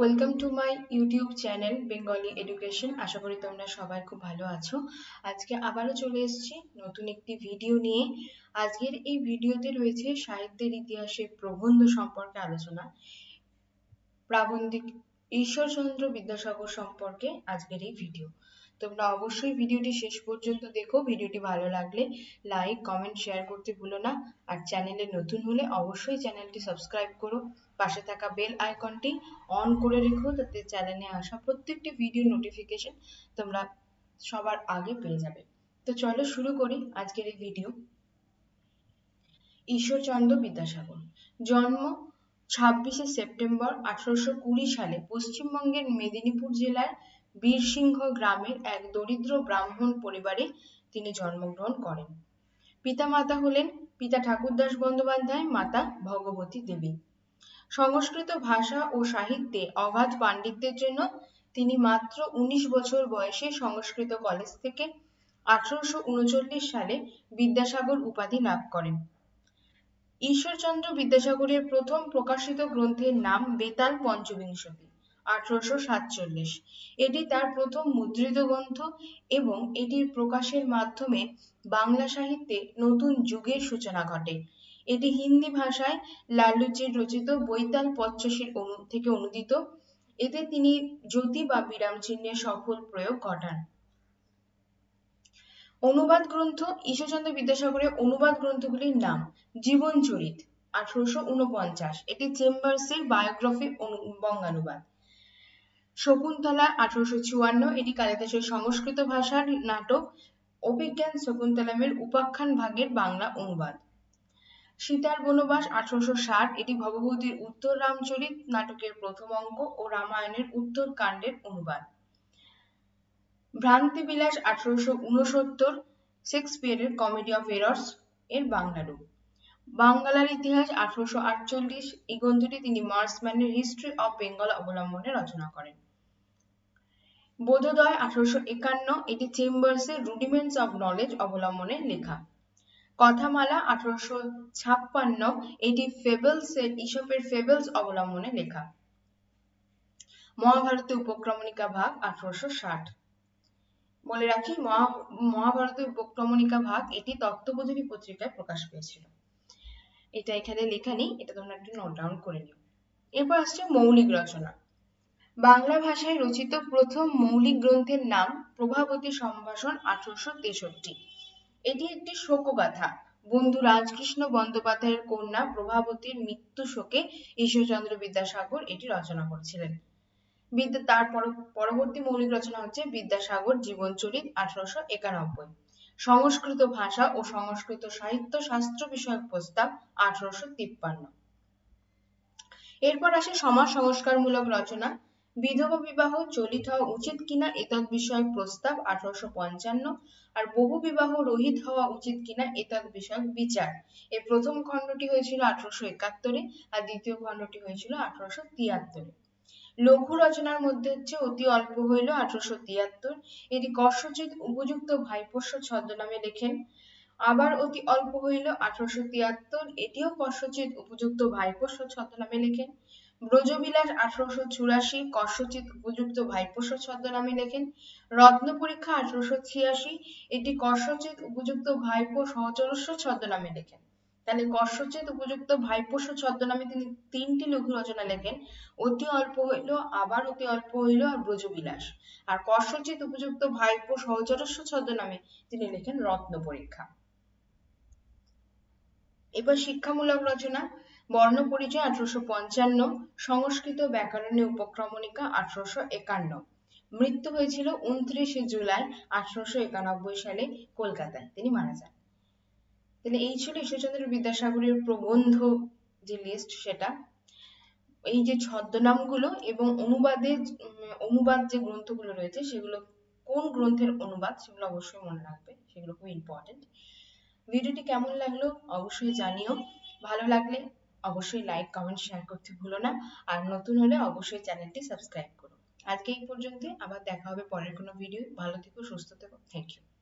Welcome to my YouTube channel Bengali education আশা করি তোমরা সবাই খুব ভালো আছো। আজকে আবারও চলে এসেছি নতুন একটি ভিডিও নিয়ে। আজকের এই ভিডিওতে রয়েছে সাহিত্যের ইতিহাসে প্রবন্ধ সম্পর্কে আলোচনা। প্রাবন্ধিক ঈশ্বরচন্দ্র বিদ্যাসাগর সম্পর্কে আজকের এই ভিডিও তোমরা অবশ্যই ভিডিওটি শেষ পর্যন্ত দেখো। ভিডিওটি ভালো লাগলে লাইক কমেন্ট শেয়ার করতে ভুলো না। আর চ্যানেলে নতুন হলে অবশ্যই চ্যানেলটি সাবস্ক্রাইব করো। পাশে থাকা বেল আইকনটি অন করে রেখো যাতে চ্যানেলে আসা প্রত্যেকটি ভিডিও নোটিফিকেশন তোমরা সবার আগে পেয়ে যাবে। তো চলো শুরু করি আজকের এই ভিডিও ঈশ্বরচন্দ্র বিদ্যাসাগর। জন্ম ছাব্বিশে সেপ্টেম্বর আঠারোশো কুড়ি সালে পশ্চিমবঙ্গের মেদিনীপুর জেলার বীরসিংহ গ্রামের এক দরিদ্র ব্রাহ্মণ পরিবারে তিনি জন্মগ্রহণ করেন। পিতামাতা হলেন পিতা ঠাকুরদাস বন্দ্যোপাধ্যায়, মাতা ভগবতী দেবী। সংস্কৃত ভাষা ও সাহিত্যে অগাধ পাণ্ডিত্যের জন্য তিনি মাত্র উনিশ বছর বয়সে সংস্কৃত কলেজ থেকে আঠারোশো উনচল্লিশ সালে বিদ্যাসাগর উপাধি লাভ করেন। ঈশ্বরচন্দ্র বিদ্যাসাগরের প্রথম প্রকাশিত গ্রন্থের নাম বেতাল পঞ্চবিংশতি। আঠারোশো সাতচল্লিশ। এটি তার প্রথম মুদ্রিত গ্রন্থ এবং এটির প্রকাশের মাধ্যমে বাংলা সাহিত্যে নতুন যুগের সূচনা ঘটে। এটি হিন্দি ভাষায় লালুচির রচিত বৈতাল পঞ্চশীর অনু, থেকে অনুদিত। এতে তিনি জ্যোতি বা বিরাম চিহ্নের সফল প্রয়োগ ঘটান। অনুবাদ গ্রন্থ, ঈশ্বরচন্দ্র বিদ্যাসাগরের অনুবাদ গ্রন্থগুলির নাম জীবন চরিত আঠারোশো উনপঞ্চাশ। এটি চেম্বার্সের বায়োগ্রাফি বঙ্গানুবাদ। শকুন্তলা আঠারোশো চুয়ান্ন, এটি কালিদাসের সংস্কৃত ভাষার নাটক। অভিজ্ঞান শকুন্তলামের উপাখ্যান ভাগের বাংলা অনুবাদ। সীতার বনবাস আঠারোশো ষাট, এটি ভগবতীর উত্তর রামচরিত নাটকের প্রথম অঙ্ক ও রামায়ণের উত্তর কাণ্ডের অনুবাদ। ভ্রান্তি বিলাস আঠারোশো উনসত্তর, শেক্সপিয়ারের কমেডি অফ এরর্স এর বাংলা রূপ। বাংলার ইতিহাস আঠারোশো আটচল্লিশ, এই গ্রন্থটি তিনি মার্সম্যানের হিস্ট্রি অফ বেঙ্গল অবলম্বনে রচনা করেন। বোধোদয় আঠারোশো একান্ন এটি চেম্বার্সের রুডিমেন্টস অব নলেজ অবলম্বনে লেখা। কথামালা আঠারোশো ছাপ্পান্ন এটি ফেবলস এর ইসপের ফেবলস অবলম্বনে লেখা। মহাভারতের উপক্রমণিকা ভাগ আঠারোশো ষাট। বলে রাখি মহাভারতের উপক্রমণিকা ভাগ এটি তত্ত্ববোধিনী পত্রিকায় প্রকাশ পেয়েছিল। এটা এখানে লেখা নেই, এটা তোমরা একটু নোট ডাউন করে নিও। এরপর আসছে মৌলিক রচনা। বাংলা ভাষায় রচিত প্রথম মৌলিক গ্রন্থের নাম প্রভাবতী সম্ভাষণ আঠারোশো তেষট্টি। এটি একটি শোকগাথা। বন্ধু রাজকৃষ্ণ বন্দ্যোপাধ্যায়ের কন্যা প্রভাবতীর মৃত্যু শোকে ঈশ্বরচন্দ্র বিদ্যাসাগর এটি রচনা করেছিলেন। বিদ্যা, তার পরবর্তী মৌলিক রচনা হচ্ছে বিদ্যাসাগর জীবনচরিত আঠারোশো একানব্বই। সংস্কৃত ভাষা ও সংস্কৃত সাহিত্য শাস্ত্র বিষয়ক প্রস্তাব আঠারোশো তিপ্পান্ন। এরপর আসে সমাজ সংস্কারমূলক রচনা। বিধবা বিবাহ চলিত হওয়া উচিত কিনা এতদ বিষয়ক প্রস্তাব আঠারোশো পঞ্চান্ন। আর বহু বিবাহ রহিত হওয়া উচিত কিনা এতদ বিষয়ক বিচার। এর প্রথম খণ্ডটি হয়েছিল আঠারোশো একাত্তরে, আর দ্বিতীয় খণ্ডটি হয়েছিল আঠারোশো তিয়াত্তরে। লঘু রচনার মধ্যে হচ্ছে অতি অল্প হইল আঠারোশো তিয়াত্তর। এটি কর্ষচিত উপযুক্ত ভাইপোষ্য ছদ্মনামে লেখেন। আবার অতি অল্প হইল আঠারোশো তিয়াত্তর, এটিও কর্ষচিত উপযুক্ত ভাইপোষ্য ছদ্মনামে লেখেন। ব্রজবিলাস আঠারোশো চুরাশি কর্ষচিত উপযুক্ত ভাইপোষ্য ছদ্মনামে লেখেন। রত্ন পরীক্ষা আঠারোশো ছিয়াশি, এটি কর্ষচিত উপযুক্ত ভাইপো সহচরস্য ছদ্মনামে লেখেন। তাহলে কর্ষচেত উপযুক্ত ভাইপোষ্য ছদ্মনামে তিনি তিনটি লঘু রচনা লেখেন। অতি অল্প হইল, আবার অতি অল্প হইল আর ব্রজবিলাস। আর কর্ষচিত উপযুক্ত ভাইপো সহচরস্য ছদ্মনামে তিনি লেখেন রত্ন পরীক্ষা। এবার শিক্ষামূলক রচনা। বর্ণ পরিচয় আঠারোশো পঞ্চান্ন, সংস্কৃত ব্যাকরণে উপক্রমণিকা আঠারোশো একান্ন। মৃত্যু হয়েছিল উনত্রিশে জুলাই আঠারোশো একানব্বই সালে কলকাতায়। তিনি মারা যান। তাহলে এই ছিল ঈশ্বরচন্দ্র বিদ্যাসাগরের প্রবন্ধ যে লিস্ট সেটা। এই যে ছদ্মনামগুলো এবং অনুবাদের অনুবাদ যে গ্রন্থগুলো রয়েছে, সেগুলো কোন গ্রন্থের অনুবাদ সেগুলো অবশ্যই মনে রাখবে, সেগুলো খুব ইম্পর্টেন্ট ভিডিওটি কেমন লাগল অবশ্যই জানিও। ভালো লাগলে অবশ্যই লাইক কমেন্ট শেয়ার করতে ভুলো না। আর নতুন হলে অবশ্যই চ্যানেলটি সাবস্ক্রাইব করো। আজকে এই পর্যন্তই। আবার দেখা হবে পরের কোনো ভিডিও ভালো থেকো, সুস্থ থেকো। Thank you